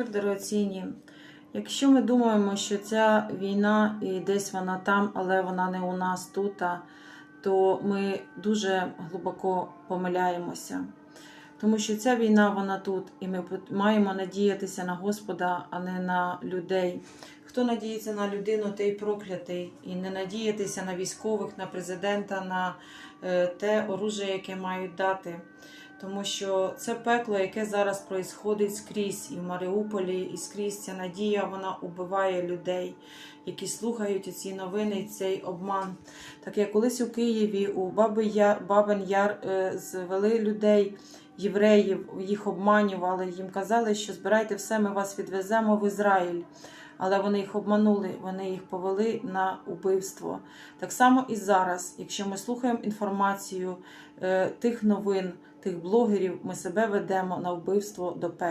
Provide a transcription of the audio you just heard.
Мир дорогоцінні. Якщо ми думаємо, що ця війна і десь вона там, але вона не у нас тут, то ми дуже глибоко помиляємося. Тому що ця війна вона тут, і ми маємо надіятися на Господа, а не на людей. Хто надіється на людину, той проклятий. І не надіятися на військових, на президента, на е, те оружие, яке мають дати. Тому що це пекло, яке зараз происходить скрізь і в Маріуполі, і скрізь ця надія, вона убиває людей, які слухають ці новини, цей обман. Так як колись у Києві у Баби Яр, Бабин Яр е, звели людей, євреїв, їх обманювали, їм казали, що збирайте все, ми вас відвеземо в Ізраїль. Але вони їх обманули, вони їх повели на убивство. Так само і зараз, якщо ми слухаємо інформацію е, тих новин, тих блогерів, ми себе ведемо на вбивство до пекла.